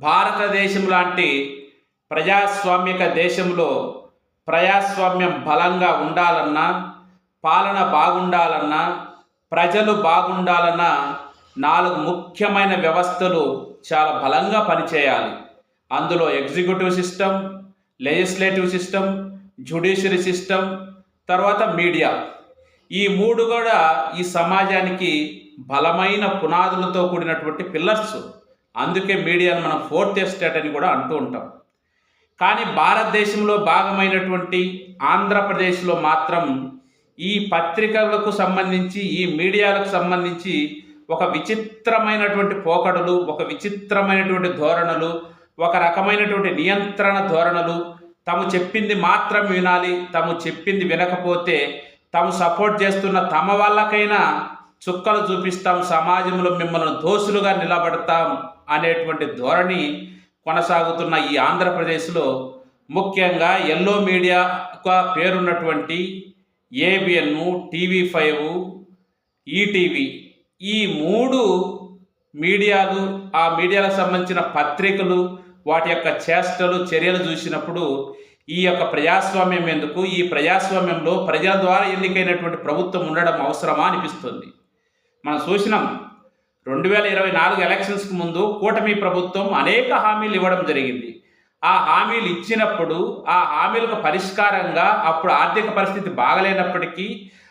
భారతదేశం లాంటి ప్రజాస్వామిక దేశంలో ప్రజాస్వామ్యం బలంగా ఉండాలన్నా పాలన బాగుండాలన్నా ప్రజలు బాగుండాలన్నా నాలుగు ముఖ్యమైన వ్యవస్థలు చాలా బలంగా పనిచేయాలి. అందులో executive system legislative system judiciary system తర్వాత మీడియా. ఈ మూడు కూడా ఈ సమాజానికి బలమైన పునాదులతో కూడినటువంటి పిల్లర్స్. అందుకే మీడియాను మనం ఫోర్త్ ఎస్టేట్ అని కూడా అంటూ ఉంటాం. కానీ భారతదేశంలో భాగమైనటువంటి ఆంధ్రప్రదేశ్లో మాత్రం ఈ పత్రికలకు సంబంధించి ఈ మీడియాలకు సంబంధించి ఒక విచిత్రమైనటువంటి పోకడలు ఒక విచిత్రమైనటువంటి ధోరణులు ఒక రకమైనటువంటి నియంత్రణ ధోరణులు తాము చెప్పింది మాత్రం వినాలి తాము చెప్పింది వినకపోతే తాము సపోర్ట్ చేస్తున్న తమ వాళ్ళకైనా చుక్కలు చూపిస్తాం సమాజంలో మిమ్మల్ని దోషులుగా నిలబడతాం. అనేటువంటి ధోరణి కొనసాగుతున్న ఈ ఆంధ్రప్రదేశ్లో ముఖ్యంగా ఎల్లో మీడియా పేరున్నటువంటి ఏబిఎన్ టీవీ ఫైవ్ ఈటీవీ ఈ మూడు మీడియాలు ఆ మీడియాలకు సంబంధించిన పత్రికలు వాటి యొక్క చేష్టలు చర్యలు చూసినప్పుడు ఈ యొక్క ప్రజాస్వామ్యం ఎందుకు? ఈ ప్రజాస్వామ్యంలో ప్రజల ద్వారా ఎన్నికైనటువంటి ప్రభుత్వం ఉండడం అవసరమా అనిపిస్తుంది. మనం చూసినాం రెండు వేల ఇరవై నాలుగు ఎలక్షన్స్కి ముందు కూటమి ప్రభుత్వం అనేక హామీలు ఇవ్వడం జరిగింది. ఆ హామీలు ఇచ్చినప్పుడు ఆ హామీలకు పరిష్కారంగా అప్పుడు ఆర్థిక పరిస్థితి బాగలేనప్పటికీ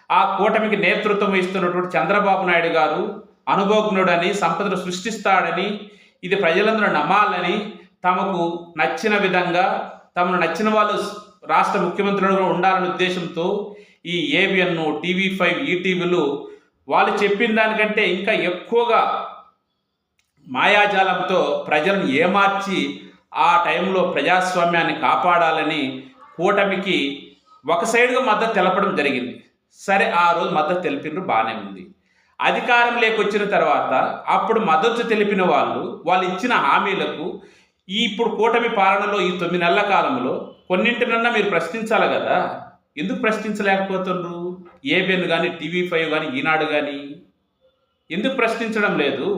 ఆ కూటమికి నేతృత్వం ఇస్తున్నటువంటి చంద్రబాబు నాయుడు గారు అనుభవజ్ఞుడని సంపదను సృష్టిస్తాడని ఇది ప్రజలందరూ నమ్మాలని తమకు నచ్చిన విధంగా తమను నచ్చిన వాళ్ళు రాష్ట్ర ముఖ్యమంత్రులుగా ఉండాలనే ఉద్దేశంతో ఈ ఏబిఎన్ టీవీ ఫైవ్ ఈటీవీలు వాళ్ళు చెప్పిన దానికంటే ఇంకా ఎక్కువగా మాయాజాలంతో ప్రజలను ఏమార్చి ఆ టైంలో ప్రజాస్వామ్యాన్ని కాపాడాలని కూటమికి ఒక సైడ్గా మద్దతు తెలపడం జరిగింది. సరే ఆ రోజు మద్దతు తెలిపినారు బాగానే ఉంది. అధికారం లేకొచ్చిన తర్వాత అప్పుడు మద్దతు తెలిపిన వాళ్ళు వాళ్ళు ఇచ్చిన హామీలకు ఈ ఇప్పుడు కూటమి పాలనలో ఈ తొమ్మిది నెలల కాలంలో కొన్నింటినన్నా మీరు ప్రశ్నించాలి కదా? ఎందుకు ప్రశ్నించలేకపోతున్నారు ఏబిఎన్ కానీ టీవీ ఫైవ్ కానీ ఈనాడు కానీ ఎందుకు ప్రశ్నించడం లేదు?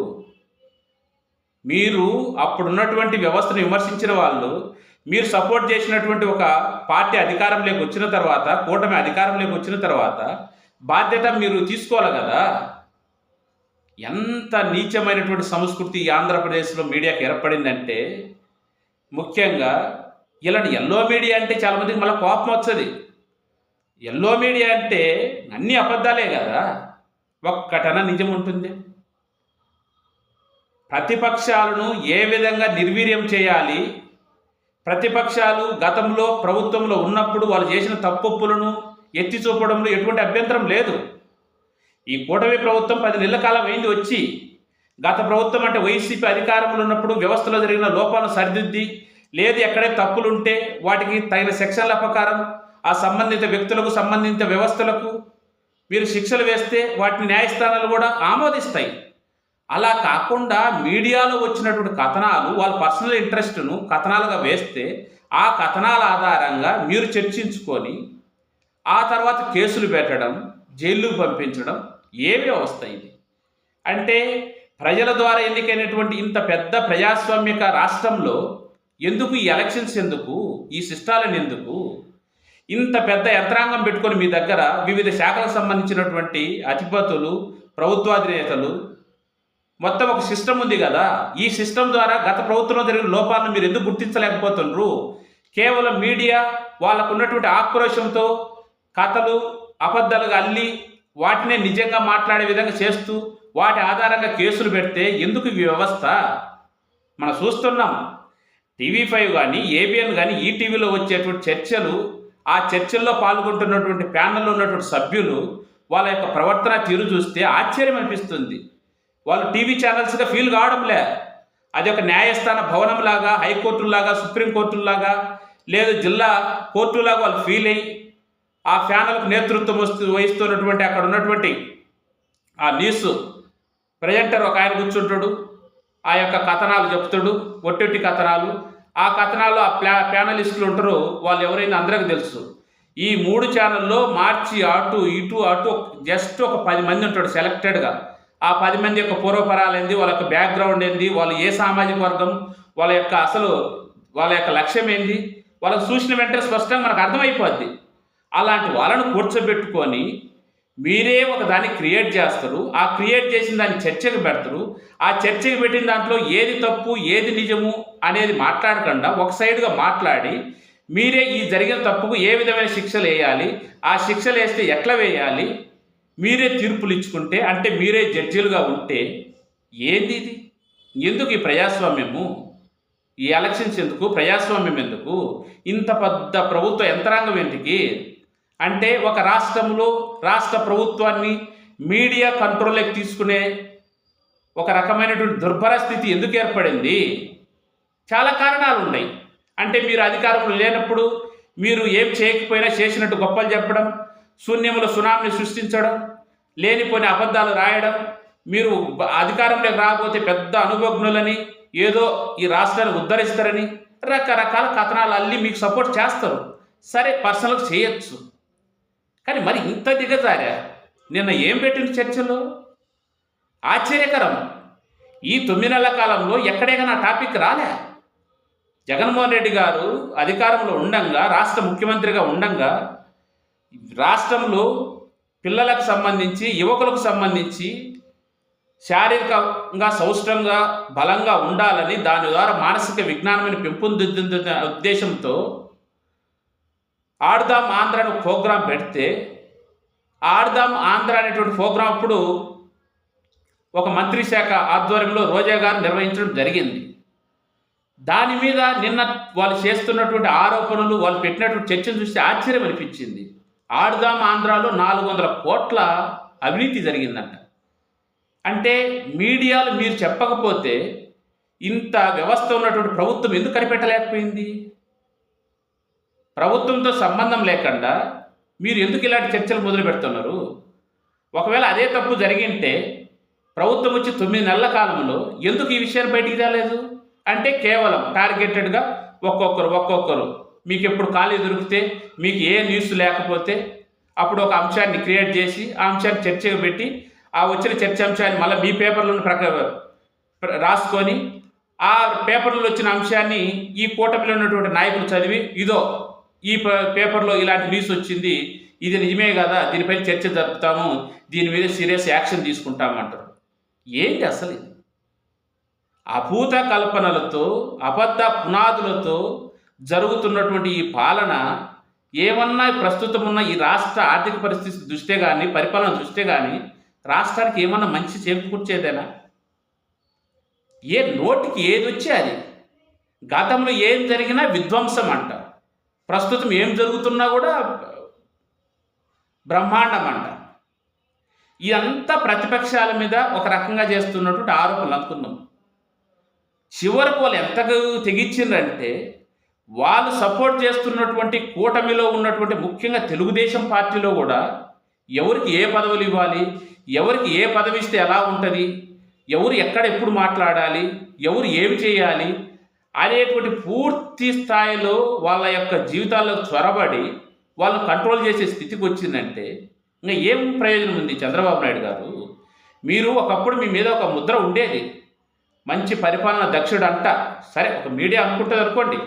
మీరు అప్పుడున్నటువంటి వ్యవస్థను విమర్శించిన వాళ్ళు మీరు సపోర్ట్ చేసినటువంటి ఒక పార్టీ అధికారంలోకి వచ్చిన తర్వాత కూటమి అధికారంలోకి వచ్చిన తర్వాత బాధ్యత మీరు తీసుకోవాలి కదా? ఎంత నీచమైనటువంటి సంస్కృతి ఆంధ్రప్రదేశ్లో మీడియాకి ఏర్పడిందంటే ముఖ్యంగా ఇలాంటి ఎల్లో మీడియా అంటే చాలామందికి మళ్ళీ కోపం వస్తుంది ఎల్లో మీడియా అంటే అన్ని అబద్ధాలే కదా? ఒక్కటన నిజం ఉంటుంది. ప్రతిపక్షాలను ఏ విధంగా నిర్వీర్యం చేయాలి? ప్రతిపక్షాలు గతంలో ప్రభుత్వంలో ఉన్నప్పుడు వాళ్ళు చేసిన తప్పొప్పులను ఎత్తి చూపడంలో ఎటువంటి అభ్యంతరం లేదు. ఈ కూటమి ప్రభుత్వం పది నెలల కాలం అయింది వచ్చి గత ప్రభుత్వం అంటే వైసీపీ అధికారంలో ఉన్నప్పుడు వ్యవస్థలో జరిగిన లోపాలను సరిదిద్ది లేదు ఎక్కడే తప్పులుంటే వాటికి తగిన సెక్షన్ల ప్రకారం ఆ సంబంధిత వ్యక్తులకు సంబంధిత వ్యవస్థలకు మీరు శిక్షలు వేస్తే వాటిని న్యాయస్థానాలు కూడా ఆమోదిస్తాయి. అలా కాకుండా మీడియాలో వచ్చినటువంటి కథనాలు వాళ్ళ పర్సనల్ ఇంట్రెస్ట్ను కథనాలుగా వేస్తే ఆ కథనాల ఆధారంగా మీరు చర్చించుకొని ఆ తర్వాత కేసులు పెట్టడం జైలుకు పంపించడం ఏ వ్యవస్థ ఇది? అంటే ప్రజల ద్వారా ఎన్నికైనటువంటి ఇంత పెద్ద ప్రజాస్వామ్యక రాష్ట్రంలో ఎందుకు ఈ ఎలక్షన్స్ ఎందుకు ఈ సిస్టాలను ఎందుకు ఇంత పెద్ద యంత్రాంగం పెట్టుకొని మీ దగ్గర వివిధ శాఖలకు సంబంధించినటువంటి అధిపతులు ప్రభుత్వాధినేతలు మొత్తం ఒక సిస్టమ్ ఉంది కదా? ఈ సిస్టమ్ ద్వారా గత ప్రభుత్వంలో జరిగిన లోపాలను మీరు ఎందుకు గుర్తించలేకపోతున్నారు? కేవలం మీడియా వాళ్ళకు ఉన్నటువంటి ఆక్రోషంతో కథలు అబద్ధాలుగా అల్లి వాటినే నిజంగా మాట్లాడే విధంగా చేస్తూ వాటి ఆధారంగా కేసులు పెడితే ఎందుకు ఈ వ్యవస్థ? మనం చూస్తున్నాం. టీవీ ఫైవ్ కానీ ఏబిఎన్ కానీ ఈటీవీలో వచ్చేటువంటి చర్చలు ఆ చర్చల్లో పాల్గొంటున్నటువంటి ప్యానల్లో ఉన్నటువంటి సభ్యులు వాళ్ళ యొక్క ప్రవర్తన తీరు చూస్తే ఆశ్చర్యం అనిపిస్తుంది. వాళ్ళు టీవీ ఛానల్స్గా ఫీల్ కావడంలే. అది ఒక న్యాయస్థాన భవనంలాగా హైకోర్టులాగా సుప్రీంకోర్టులాగా లేదు జిల్లా కోర్టులాగా వాళ్ళు ఫీల్ అయ్యి ఆ ఫ్యానల్కు నేతృత్వం వస్తూ వహిస్తున్నటువంటి అక్కడ ఉన్నటువంటి ఆ న్యూస్ ప్రజెంటర్ ఒక ఆయన కూర్చుంటాడు. ఆ యొక్క కథనాలు చెప్తాడు. ఒట్టొట్టి కథనాలు. ఆ కథనాలు ఆ ప్లా ప్యానలిస్టులు ఉంటారు. వాళ్ళు ఎవరైనా అందరికీ తెలుసు. ఈ మూడు ఛానల్లో మార్చి అటు ఇటు అటు జస్ట్ ఒక పది మంది ఉంటాడు సెలెక్టెడ్గా. ఆ పది మంది యొక్క పూర్వపరాలు ఏంది వాళ్ళ యొక్క బ్యాక్గ్రౌండ్ ఏంది వాళ్ళు ఏ సామాజిక వర్గం వాళ్ళ యొక్క అసలు వాళ్ళ యొక్క లక్ష్యం ఏంది వాళ్ళకి చూసిన వెంటనే స్పష్టంగా మనకు అర్థమైపోద్ది. అలాంటి వాళ్ళను కూర్చోబెట్టుకొని మీరే ఒక దాన్ని క్రియేట్ చేస్తారు. ఆ క్రియేట్ చేసిన దాన్ని చర్చకు పెడతారు. ఆ చర్చకు పెట్టిన దాంట్లో ఏది తప్పు ఏది నిజము అనేది మాట్లాడకుండా ఒక సైడ్గా మాట్లాడి మీరే ఈ జరిగిన తప్పుకు ఏ విధమైన శిక్షలు వేయాలి ఆ శిక్షలు వేస్తే ఎట్లా వేయాలి మీరే తీర్పులు ఇచ్చుకుంటే అంటే మీరే జడ్జీలుగా ఉంటే ఏంది ఇది? ఎందుకు ఈ ప్రజాస్వామ్యము? ఈ ఎలక్షన్స్ ఎందుకు? ప్రజాస్వామ్యం ఎందుకు? ఇంత పెద్ద ప్రభుత్వ యంత్రాంగం ఏంటికి అంటే ఒక రాష్ట్రంలో రాష్ట్ర ప్రభుత్వాన్ని మీడియా కంట్రోల్లోకి తీసుకునే ఒక రకమైనటువంటి దుర్భర స్థితి ఎందుకు ఏర్పడింది? చాలా కారణాలు ఉన్నాయి అంటే మీరు అధికారంలో లేనప్పుడు మీరు ఏం చేయకపోయినా చేసినట్టు గొప్పలు చెప్పడం శూన్యముల సునామిని సృష్టించడం లేనిపోని అబద్ధాలు రాయడం మీరు అధికారంలోకి రాకపోతే పెద్ద అనుభవజ్ఞులని ఏదో ఈ రాష్ట్రాన్ని ఉద్ధరిస్తారని రకరకాల కథనాలు అల్లి మీకు సపోర్ట్ చేస్తారు. సరే పర్సనల్గా చేయొచ్చు. కానీ మరి ఇంత దిగజారా? నిన్న ఏం పెట్టింది చర్చలో? ఆశ్చర్యకరం. ఈ తొమ్మిది నెలల కాలంలో ఎక్కడైనా టాపిక్ రాలే. జగన్మోహన్ రెడ్డి గారు అధికారంలో ఉండంగా రాష్ట్ర ముఖ్యమంత్రిగా ఉండంగా రాష్ట్రంలో పిల్లలకు సంబంధించి యువకులకు సంబంధించి శారీరకంగా సౌష్టంగా బలంగా ఉండాలని దాని ద్వారా మానసిక విజ్ఞానాన్ని పెంపొందిద్దుతున్న ఉద్దేశంతో ఆడదాం ఆంధ్ర అనే ప్రోగ్రాం పెడితే ఆడదాం ఆంధ్ర అనేటువంటి ప్రోగ్రాం అప్పుడు ఒక మంత్రి శాఖ ఆధ్వర్యంలో రోజా గారు నిర్వహించడం జరిగింది. దాని మీద నిన్న వాళ్ళు చేస్తున్నటువంటి ఆరోపణలు వాళ్ళు పెట్టినటువంటి చర్చను చూస్తే ఆశ్చర్యం అనిపించింది. ఆడుదాం ఆంధ్రాలో నాలుగు వందల కోట్ల అవినీతి జరిగిందంట. అంటే మీడియాలు మీరు చెప్పకపోతే ఇంత వ్యవస్థ ఉన్నటువంటి ప్రభుత్వం ఎందుకు కనిపెట్టలేకపోయింది? ప్రభుత్వంతో సంబంధం లేకుండా మీరు ఎందుకు ఇలాంటి చర్చలు మొదలు పెడుతున్నారు ఒకవేళ అదే తప్పు జరిగింటే ప్రభుత్వం వచ్చి తొమ్మిది నెలల కాలంలో ఎందుకు ఈ విషయాన్ని బయటికి రాలేదు అంటే కేవలం టార్గెటెడ్గా ఒక్కొక్కరు ఒక్కొక్కరు. మీకు ఎప్పుడు ఖాళీ దొరికితే మీకు ఏ న్యూస్ లేకపోతే అప్పుడు ఒక అంశాన్ని క్రియేట్ చేసి ఆ అంశాన్ని చర్చగా పెట్టి ఆ వచ్చిన చర్చ అంశాన్ని మళ్ళీ మీ పేపర్లను ప్రక రాసుకొని ఆ పేపర్లో వచ్చిన అంశాన్ని ఈ కూటమిలో ఉన్నటువంటి నాయకులు చదివి ఇదో ఈ ప- పేపర్లో ఇలాంటి న్యూస్ వచ్చింది ఇది నిజమే కదా దీనిపై చర్చ జరుపుతాము దీని మీద సీరియస్ యాక్షన్ తీసుకుంటామంటారు ఏంటి అసలు అభూత కల్పనలతో అబద్ధ పునాదులతో జరుగుతున్నటువంటి ఈ పాలన ఏమన్నా ప్రస్తుతం ఉన్న ఈ రాష్ట్ర ఆర్థిక పరిస్థితి దృష్ట్యా కానీ పరిపాలన దృష్ట్యా కానీ రాష్ట్రానికి ఏమన్నా మంచి చేకూర్చేదేనా ఏ నోటికి ఏది వచ్చే అది? గతంలో ఏం జరిగినా విధ్వంసం అంట ప్రస్తుతం ఏం జరుగుతున్నా కూడా బ్రహ్మాండం అంట ఇదంతా ప్రతిపక్షాల మీద ఒక రకంగా చేస్తున్నటువంటి ఆరోపణలు అనుకున్నాం చివరకు వాళ్ళు ఎంతగా తెగించిందంటే వాళ్ళు సపోర్ట్ చేస్తున్నటువంటి కూటమిలో ఉన్నటువంటి ముఖ్యంగా తెలుగుదేశం పార్టీలో కూడా ఎవరికి ఏ పదవులు ఇవ్వాలి ఎవరికి ఏ పదవి ఇస్తే ఎలా ఉంటుంది ఎవరు ఎక్కడ ఎప్పుడు మాట్లాడాలి ఎవరు ఏమి చేయాలి అనేటువంటి పూర్తి స్థాయిలో వాళ్ళ యొక్క జీవితాల్లో చొరబడి వాళ్ళు కంట్రోల్ చేసే స్థితికి వచ్చిందంటే ఇంకా ఏం ప్రయోజనం ఉంది? చంద్రబాబు నాయుడు గారు మీరు ఒకప్పుడు మీ మీద ఒక ముద్ర ఉండేది. మంచి పరిపాలన దక్షుడు అంట. సరే ఒక మీడియా అనుకుంటుంది అనుకోండి.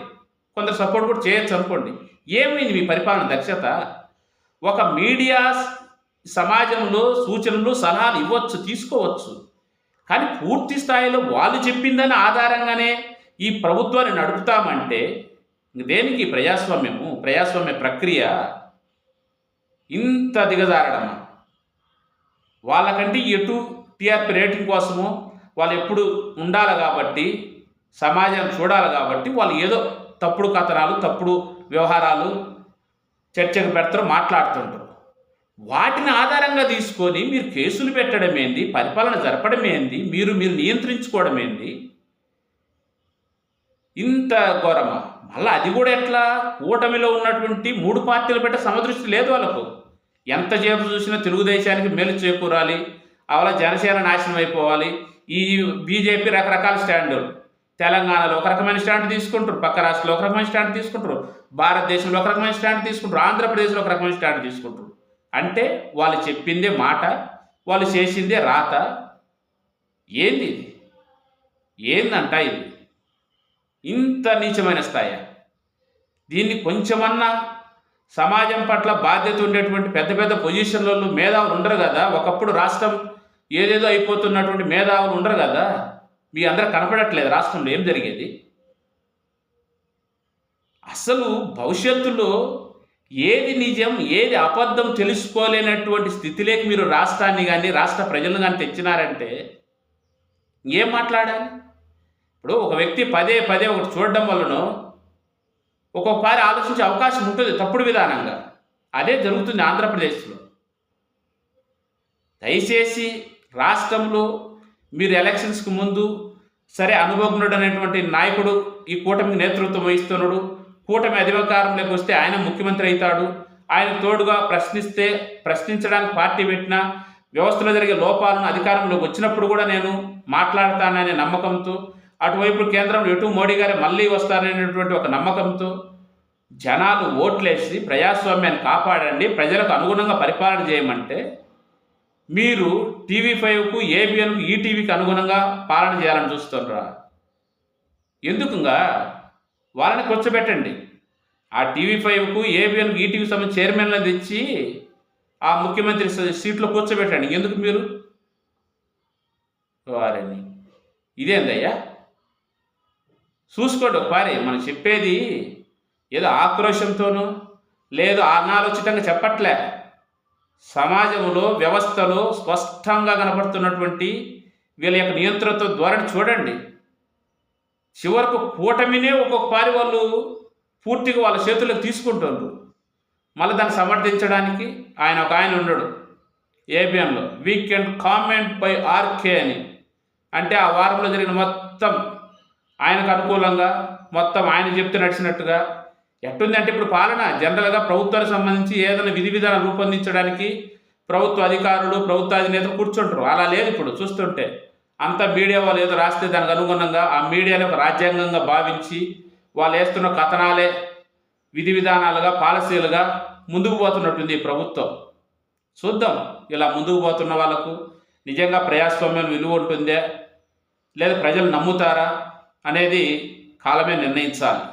కొందరు సపోర్ట్ కూడా చేయొచ్చు అనుకోండి. ఏమైంది మీ పరిపాలన దక్షత? ఒక మీడియా సమాజంలో సూచనలు సలహాలు ఇవ్వచ్చు తీసుకోవచ్చు. కానీ పూర్తి స్థాయిలో వాళ్ళు చెప్పిందని ఆధారంగానే ఈ ప్రభుత్వాన్ని నడుపుతామంటే దేనికి? ప్రజాస్వామ్యము ప్రజాస్వామ్య ప్రక్రియ ఇంత దిగజారడమా వాళ్ళకంటే ఎటు టీఆర్పీ రేటింగ్ కోసము వాళ్ళు ఎప్పుడు ఉండాలి కాబట్టి సమాజం చూడాలి కాబట్టి వాళ్ళు ఏదో తప్పుడు కథనాలు తప్పుడు వ్యవహారాలు చర్చకు పెడతారు మాట్లాడుతుంటారు. వాటిని ఆధారంగా తీసుకొని మీరు కేసులు పెట్టడం ఏంది పరిపాలన జరపడం ఏంది మీరు మీరు నియంత్రించుకోవడం ఏంది? ఇంత ఘోరమా? మళ్ళీ అది కూడా ఎట్లా? కూటమిలో ఉన్నటువంటి మూడు పార్టీలు పెట్టే సమదృష్టి లేదు వాళ్ళకు. ఎంతసేపు చూసినా తెలుగుదేశానికి మేలు చేకూరాలి అవలా జనసేన నాశనం అయిపోవాలి. ఈ బీజేపీ రకరకాల స్టాండ్. తెలంగాణలో ఒక రకమైన స్టాండ్ తీసుకుంటారు పక్క రాష్ట్రంలో ఒక రకమైన స్టాండ్ తీసుకుంటారు భారతదేశంలో ఒక రకమైన స్టాండ్ తీసుకుంటారు ఆంధ్రప్రదేశ్లో ఒక రకమైన స్టాండ్ తీసుకుంటారు. అంటే వాళ్ళు చెప్పిందే మాట వాళ్ళు చేసిందే రాత. ఏంది ఇది? ఏందంట ఇది? ఇంత నీచమైన స్థాయి. దీన్ని కొంచెమన్నా సమాజం పట్ల బాధ్యత ఉండేటువంటి పెద్ద పెద్ద పొజిషన్లలో మేధావులు ఉండరు కదా. ఒకప్పుడు రాష్ట్రం ఏదేదో అయిపోతున్నటువంటి మేధావులు ఉండరు కదా. మీ అందరూ కనపడట్లేదు రాష్ట్రంలో ఏం జరిగేది? అసలు భవిష్యత్తులో ఏది నిజం ఏది అబద్ధం తెలుసుకోలేనటువంటి స్థితిలోకి మీరు రాష్ట్రాన్ని కానీ రాష్ట్ర ప్రజలను కానీ తెచ్చినారంటే ఏం మాట్లాడాలి? ఇప్పుడు ఒక వ్యక్తి పదే పదే ఒకటి చూడడం వలన ఒక్కొక్కసారి ఆలోచించే అవకాశం ఉంటుంది తప్పుడు విధానంగా. అదే జరుగుతుంది ఆంధ్రప్రదేశ్లో. దయచేసి రాష్ట్రంలో మీరు ఎలక్షన్స్కి ముందు సరే అనుభవజ్ఞుడు అనేటువంటి నాయకుడు ఈ కూటమికి నేతృత్వం వహిస్తున్నాడు. కూటమి అధికారంలోకి వస్తే ఆయన ముఖ్యమంత్రి అవుతాడు. ఆయన తోడుగా ప్రశ్నిస్తే ప్రశ్నించడానికి పార్టీ పెట్టిన వ్యవస్థలో జరిగే లోపాలను అధికారంలోకి వచ్చినప్పుడు కూడా నేను మాట్లాడతాననే నమ్మకంతో అటువైపు కేంద్రంలో ఎటు మోడీ గారు మళ్ళీ వస్తారనేటువంటి ఒక నమ్మకంతో జనాలు ఓట్లేసి ప్రజాస్వామ్యాన్ని కాపాడండి ప్రజలకు అనుగుణంగా పరిపాలన చేయమంటే మీరు టీవీ ఫైవ్కు ఏబిఎన్కు ఈటీవీకి అనుగుణంగా పాలన చేయాలని చూస్తున్నారా? ఎందుకుగా? వాళ్ళని కూర్చోబెట్టండి. ఆ టీవీ ఫైవ్కు ఏబిఎన్కు ఈటీవీ సంబంధించి చైర్మన్లను తెచ్చి ఆ ముఖ్యమంత్రి సీట్లో కూర్చోబెట్టండి. ఎందుకు మీరు? వారిని. ఇదేందయ్యా? చూసుకోండి ఒకసారి మనం చెప్పేది ఏదో ఆక్రోషంతోనూ లేదు అనాలోచితంగా చెప్పట్లే. సమాజంలో వ్యవస్థలో స్పష్టంగా కనపడుతున్నటువంటి వీళ్ళ యొక్క నియంత్రణతో ధోరణి చూడండి. చివరకు కూటమినే ఒక్కొక్కసారి వాళ్ళు పూర్తిగా వాళ్ళ చేతుల్లోకి తీసుకుంటున్నారు మళ్ళీ దాన్ని సమర్థించడానికి ఆయన ఒక ఆయన ఉండడు ఏబిఎన్లో. వీకెండ్ కామెంట్ బై ఆర్కే అని. అంటే ఆ వారంలో జరిగిన మొత్తం ఆయనకు అనుకూలంగా మొత్తం ఆయన చెప్తే నడిచినట్టుగా ఎట్టుందంటే ఇప్పుడు పాలన జనరల్గా ప్రభుత్వానికి సంబంధించి ఏదైనా విధి విధానం రూపొందించడానికి ప్రభుత్వ అధికారులు ప్రభుత్వ అధినేతలు కూర్చుంటారు. అలా లేదు ఇప్పుడు చూస్తుంటే. అంత మీడియా వాళ్ళు ఏదో రాస్తే దానికి అనుగుణంగా ఆ మీడియాని ఒక రాజ్యాంగంగా భావించి వాళ్ళు వేస్తున్న కథనాలే విధి విధానాలుగా పాలసీలుగా ముందుకు పోతున్నట్టుంది ఈ ప్రభుత్వం. చూద్దాం ఇలా ముందుకు పోతున్న వాళ్ళకు నిజంగా ప్రజాస్వామ్యం విలువ ఉంటుందే లేదా ప్రజలు నమ్ముతారా? అనేది కాలమే నిర్ణయించాలి.